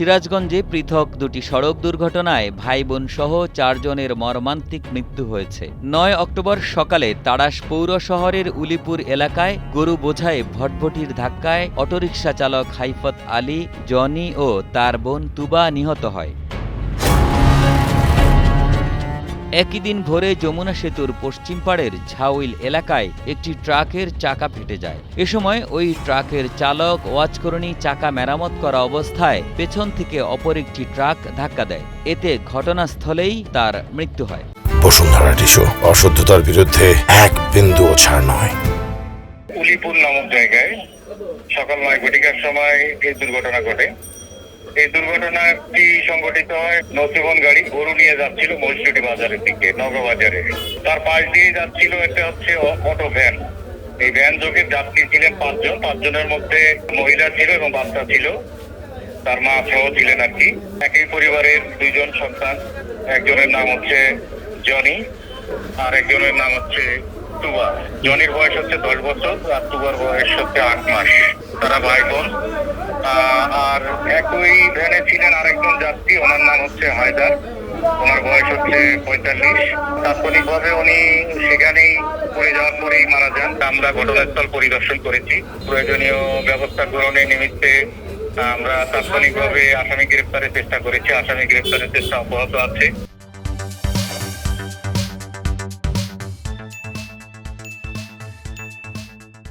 সিরাজগঞ্জে পৃথক দুটি সড়ক দুর্ঘটনায় ভাই বোন সহ চারজনের মর্মান্তিক মৃত্যু হয়েছে। নয় অক্টোবর সকালে তাড়াস পৌর শহরের উলিপুর এলাকায় গরু বোঝায় ভটভটির ধাক্কায় অটোরিকশা চালক হাইফত আলী, জনি ও তার বোন তুবা নিহত হয়। একই দিন ভোরে যমুনা সেতুর পশ্চিম পাড়ের ঝাউইল এলাকায় একটি ট্রাকের চাকা ফেটে যায়। এ সময় ওই ট্রাকের চালক ওয়াচকরণী চাকা মেরামত করা অবস্থায় পেছন থেকে অপর একটি ট্রাক ধাক্কা দেয়। এতে ঘটনাস্থলেই তার মৃত্যু হয়। বসুন্ধরা অশুদ্ধতার বিরুদ্ধে এক বিন্দুও ছাড় নয়। উলিপুর নামক জায়গায় সকাল নয় ঘটিকার সময় এই দুর্ঘটনা ঘটে। এই দুর্ঘটনাটি সংঘটিত হয় নসিবন গাড়ি গরু নিয়ে যাচ্ছিল মহিষুটি বাজারের দিকে নগরবাজারে তার পাশ দিয়ে যাচ্ছিল একটা হচ্ছে অটো ভ্যান। এই ভ্যান যোগে যাত্রী ছিলেন পাঁচজন, পাঁচজনের মধ্যে মহিলা ছিল এবং বাচ্চা ছিল। তার মা সহ ছিলেন আর কি। একই পরিবারের দুইজন সন্তান, একজনের নাম হচ্ছে জনি আর একজনের নাম হচ্ছে তুবা। জনির বয়স হচ্ছে দশ বছর আর তুবার বয়স হচ্ছে আট মাস। তারা ভাই বোন আর একই ভ্যানে ছিলেন আরেকজন যাত্রী, ওনার নাম হচ্ছে হায়দার। ওনার বয়স হচ্ছে পঁয়তাল্লিশ। তাৎক্ষণিকভাবে উনি সেখানেই পড়ে যাওয়ার পরেই মারা যান। আমরা ঘটনাস্থল পরিদর্শন করেছি। প্রয়োজনীয় ব্যবস্থা গ্রহণের নিমিত্তে আমরা তাৎক্ষণিকভাবে আসামি গ্রেপ্তারের চেষ্টা করেছি। আসামি গ্রেপ্তারের চেষ্টা অব্যাহত আছে।